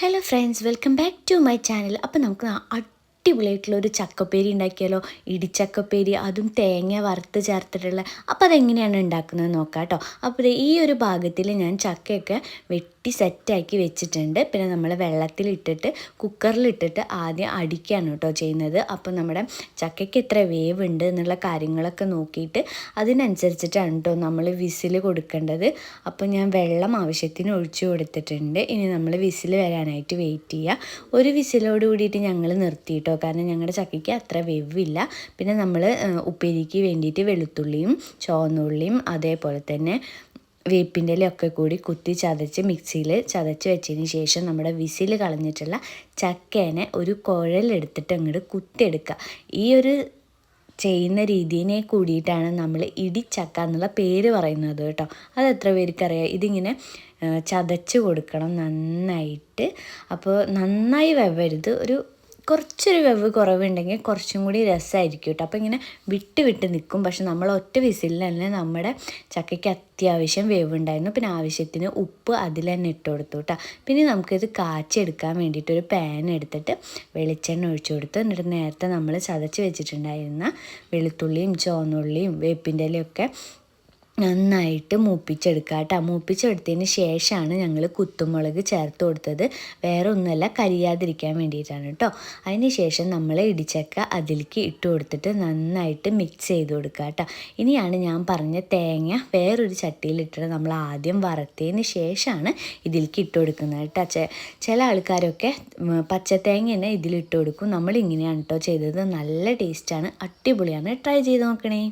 Hello friends welcome back to my channel അപ്പോൾ നമുക്ക് അടിപൊളിയായിട്ടുള്ള ഒരു ചക്കപ്പേരി ഉണ്ടാക്കിയാലോ? ഇടിച്ചക്കപ്പേരി അതും തേങ്ങ വറുത്ത് ചേർത്തിട്ടുള്ള. അപ്പോൾ അതെങ്ങനെയാണ് ഉണ്ടാക്കുന്നത് നോക്കാം കേട്ടോ അപ്പോൾ ഈ ഒരു ഭാഗത്തിൽ ഞാൻ ചക്കയൊക്കെ വെട്ടി സെറ്റാക്കി വെച്ചിട്ടുണ്ട്. പിന്നെ നമ്മൾ വെള്ളത്തിലിട്ടിട്ട് കുക്കറിലിട്ടിട്ട് ആദ്യം അടിക്കുകയാണ് കേട്ടോ ചെയ്യുന്നത്. അപ്പോൾ നമ്മുടെ ചക്കയ്ക്ക് എത്ര വേവ് ഉണ്ട് എന്നുള്ള കാര്യങ്ങളൊക്കെ നോക്കിയിട്ട് അതിനനുസരിച്ചിട്ടാണ് കേട്ടോ നമ്മൾ വിസിൽ കൊടുക്കേണ്ടത്. അപ്പോൾ ഞാൻ വെള്ളം ആവശ്യത്തിന് ഒഴിച്ചു കൊടുത്തിട്ടുണ്ട്. ഇനി നമ്മൾ വിസിൽ വരാനായിട്ട് വെയിറ്റ് ചെയ്യുക ഒരു വിസിലോട് കൂടിയിട്ട് ഞങ്ങൾ നിർത്തി കേട്ടോ. കാരണം ഞങ്ങളുടെ ചക്കയ്ക്ക് അത്ര വെവില്ല. പിന്നെ നമ്മൾ ഉപ്പേരിക്ക് വേണ്ടിയിട്ട് വെളുത്തുള്ളിയും ചുവന്നുള്ളിയും അതേപോലെ തന്നെ വേപ്പിന്റെ ഇലയൊക്കെ കൂടി കുത്തി ചതച്ച് മിക്സിയിൽ ചതച്ച് വെച്ചതിന് ശേഷം നമ്മുടെ വിസിൽ കളഞ്ഞിട്ടുള്ള ചക്കേനെ ഒരു കുഴലെടുത്തിട്ട് അങ്ങോട്ട് കുത്തിയെടുക്കുക. ഈ ഒരു ചെയ്യുന്ന രീതിനെ കൂടിയിട്ടാണ് നമ്മൾ ഇടിച്ചക്ക എന്നുള്ള പേര് പറയുന്നത് കേട്ടോ. അത് എത്ര പേർക്കറിയാം ഇതിങ്ങനെ ചതച്ച് കൊടുക്കണം നന്നായിട്ട്. അപ്പോൾ നന്നായി വെവരുത്. ഒരു കുറച്ചൊരു വെവ് കുറവുണ്ടെങ്കിൽ കുറച്ചും കൂടി രസമായിരിക്കും കേട്ടോ. അപ്പോൾ ഇങ്ങനെ വിട്ട് വിട്ട് നിൽക്കും. പക്ഷെ നമ്മൾ ഒറ്റ വിസിലിൽ തന്നെ നമ്മുടെ ചക്കയ്ക്ക് അത്യാവശ്യം വേവ് ഉണ്ടായിരുന്നു. പിന്നെ ആവശ്യത്തിന് ഉപ്പ് അതിൽ തന്നെ ഇട്ട് കൊടുത്തു കേട്ടോ. പിന്നെ നമുക്കിത് കാച്ചെടുക്കാൻ വേണ്ടിയിട്ട് ഒരു പാൻ എടുത്തിട്ട് വെളിച്ചെണ്ണ ഒഴിച്ചു കൊടുത്ത്. എന്നിട്ട് നേരത്തെ നമ്മൾ ചതച്ച് വെച്ചിട്ടുണ്ടായിരുന്ന വെളുത്തുള്ളിയും ചുവന്നുള്ളിയും വേപ്പിന്റെ ഇലയൊക്കെ നന്നായിട്ട് മൂപ്പിച്ചെടുക്കുക കേട്ടോ. മൂപ്പിച്ചെടുത്തതിന് ശേഷമാണ് ഞങ്ങൾ കുത്തുമുളക് ചേർത്ത് കൊടുത്തത്. വേറെ ഒന്നുമല്ല കരിയാതിരിക്കാൻ വേണ്ടിയിട്ടാണ് കേട്ടോ. അതിന് ശേഷം നമ്മൾ ഇടിച്ചക്ക അതിലേക്ക് ഇട്ട് കൊടുത്തിട്ട് നന്നായിട്ട് മിക്സ് ചെയ്ത് കൊടുക്കുക കേട്ടോ. ഇനിയാണ് ഞാൻ പറഞ്ഞ തേങ്ങ വേറൊരു ചട്ടിയിലിട്ടിട്ട് നമ്മൾ ആദ്യം വറുത്തതിന് ശേഷമാണ് ഇതിലേക്ക് ഇട്ട് കൊടുക്കുന്നത് കേട്ടോ. ചില ആൾക്കാരൊക്കെ പച്ചത്തേങ്ങ തന്നെ ഇതിലിട്ട് കൊടുക്കും. നമ്മൾ ഇങ്ങനെയാണ് കേട്ടോ ചെയ്തത്. നല്ല ടേസ്റ്റാണ് അടിപൊളിയാണ്. ട്രൈ ചെയ്ത് നോക്കണേ.